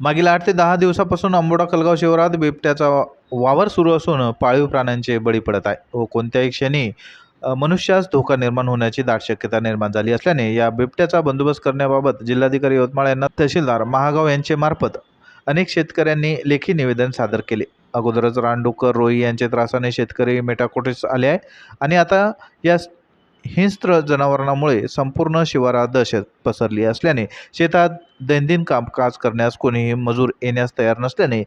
मागील आठ ते दहा दिवसापासून आंबोडा कलगाव शिवारात बिबट्याचा वावर सुरू असून पाळीव प्राण्यांचे बळी पडत आहे. व कोणत्याही क्षणी मनुष्यास धोका निर्माण होण्याची दाट शक्यता निर्माण झाली असल्याने या बिबट्याचा बंदोबस्त करण्याबाबत जिल्हाधिकारी यवतमाळ यांना तहसीलदार महागाव यांचे मार्फत अनेक शेतकऱ्यांनी लेखी निवेदन सादर केले. अगोदरच रानडुकर रोई यांच्या त्रासाने शेतकरी मेटाकोटीस आले आहे आणि आता या हिंस्त्र जनावरांमुळे संपूर्ण शिवारात दहशत पसरली असल्याने शेतात दैनंदिन कामकाज करण्यास कोणीही मजूर येण्यास तयार नसल्याने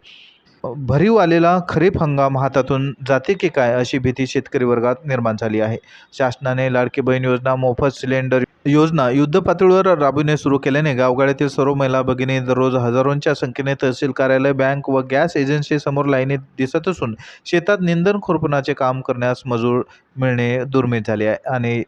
भरीव आलेला खरीप हंगाम हातातून जाते की काय अशी भीती शेतकरी वर्गात निर्माण झाली आहे. शासनाने लाडकी बहीण योजना मोफत सिलेंडर योजना युद्ध पातळीवर राबविणे सुरू केल्याने गावगाड्यातील सर्व महिला भगिनी दररोज हजारोंच्या संख्येने तहसील कार्यालय बँक व गॅस एजन्सी समोर लाईनीत दिसत असून शेतात निंदन खुरपणाचे काम करण्यास मजूर मिळणे दुर्मिळ झाले आहे आणि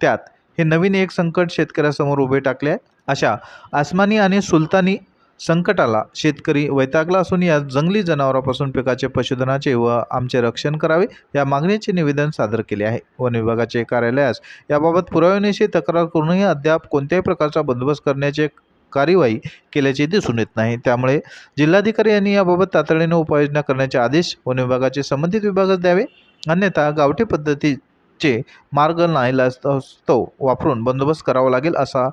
त्यात हे नवीन एक संकट शेतकऱ्यासमोर उभे टाकले आहे. अशा आसमानी आणि सुलतानी संकटाला शेतकरी वैतागला असून या जंगली जनावरांपासून पिकाचे पशुधनाचे व आमचे रक्षण करावे या मागणीचे निवेदन सादर केले आहे. वन विभागाचे कार्यालयास याबाबत पुराव्यानिशी तक्रार करूनही अद्याप कोणत्याही प्रकारचा बंदोबस्त करण्याचे कार्यवाही केल्याचे दिसून येत नाही. त्यामुळे जिल्हाधिकारी यांनी याबाबत तातडीने उपाययोजना करण्याचे आदेश वन विभागाचे संबंधित विभागास द्यावे. अन्यथा गावठी पद्धती चे मार्ग नाहीलास्तव वापरून बंदोबस्त करावा लागेल असा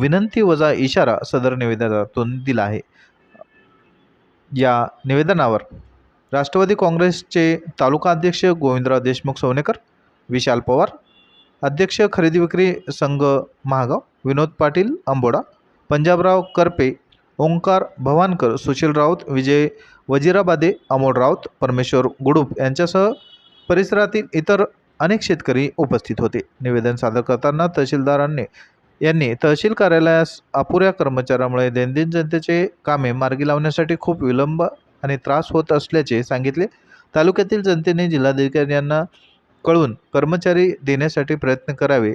विनंती वजा इशारा सदर निवेदनातून दिला आहे. या निवेदनावर राष्ट्रवादी काँग्रेसचे तालुका अध्यक्ष गोविंदराव देशमुख सोनेकर विशाल पवार अध्यक्ष खरेदी विक्री संघ महागाव विनोद पाटील अंबोडा पंजाबराव करपे ओंकार भवानकर सुशील राऊत विजय वजिराबादे अमोल राऊत परमेश्वर गुडूप यांच्यासह परिसरातील इतर अनेक शेतकरी उपस्थित होते. निवेदन सादर करताना तहसीलदारांनी यांनी तहसील कार्यालयास अपुऱ्या कर्मचाऱ्यामुळे दैनंदिन जनतेचे कामे मार्गी लावण्यासाठी खूप विलंब आणि त्रास होत असल्याचे सांगितले. तालुक्यातील जनतेने जिल्हाधिकारी यांना कळून कर्मचारी देण्यासाठी प्रयत्न करावे.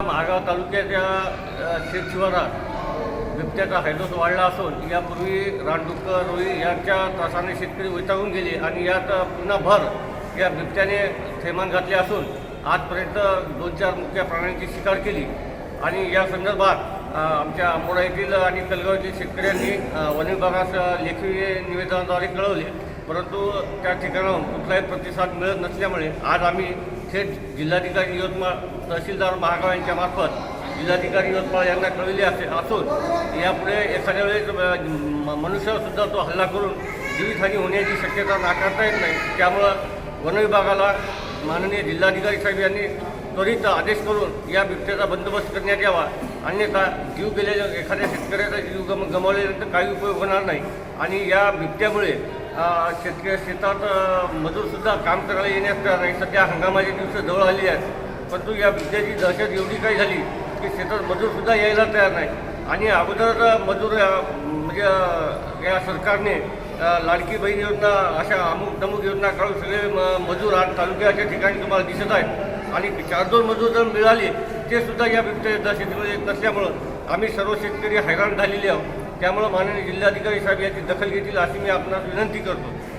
महागाव तालुक्याच्या अ, शेतशिवारात बिबट्याचा हैदोस वाढला असून यापूर्वी रानडुक्कर रोई यांच्या त्रासाने शेतकरी वैतागून गेले आणि यात पुन्हा भर या बिबट्याने थैमान घातले असून आजपर्यंत दोन चार मुख्य प्राण्यांची शिकार केली. आणि या संदर्भात आमच्या आंबोडा येथील आणि कलगाव येथील शेतकऱ्यांनी वन विभागास लेखी निवेदनाद्वारे कळवले. परंतु त्या ठिकाणाहून कुठलाही प्रतिसाद मिळत नसल्यामुळे आज आम्ही थेट जिल्हाधिकारी यवतमाळ तहसीलदार महागाव यांच्या मार्फत जिल्हाधिकारी यवतमाळ यांना कळविले असे असून यापुढे एखाद्या वेळेस अ, म- तो हल्ला करून जीवितहानी होण्याची शक्यता नाकारता येत नाही. त्यामुळं वनविभागाला माननीय जिल्हाधिकारी साहेब यांनी त्वरित आदेश करून या बिबट्याचा बंदोबस्त करण्यात यावा. अन्यथा जीव गेलेल्या एखाद्या शेतकऱ्याचा जीव गम गमावल्यानंतर काही उपयोग होणार नाही. आणि या बिबट्यामुळे शेतकऱ्या शेतकरी शेतात मजूरसुद्धा काम करायला येण्यास तयार नाही. सध्या हंगामाचे दिवस जवळ आलेली आहेत. परंतु या बिबट्याची दहशत एवढी काही झाली की शेतात मजूरसुद्धा यायला तयार नाही. आणि अगोदर मजूर म्हणजे या सरकारने लाडकी बहीण योजना अशा अमुक तमुक योजना काढून सगळे म- मजूर आज तालुक्याच्या ठिकाणी तुम्हाला दिसत आहेत. आणि चार दोन मजूर जर मिळाले ते सुद्धा या बिबट्या शेतीमध्ये येत नसल्यामुळं आम्ही सर्व शेतकरी हैराण झालेले आहोत. त्यामुळं माननीय जिल्हाधिकारी साहेब याची दखल घेतील अशी मी आपणास विनंती करतो.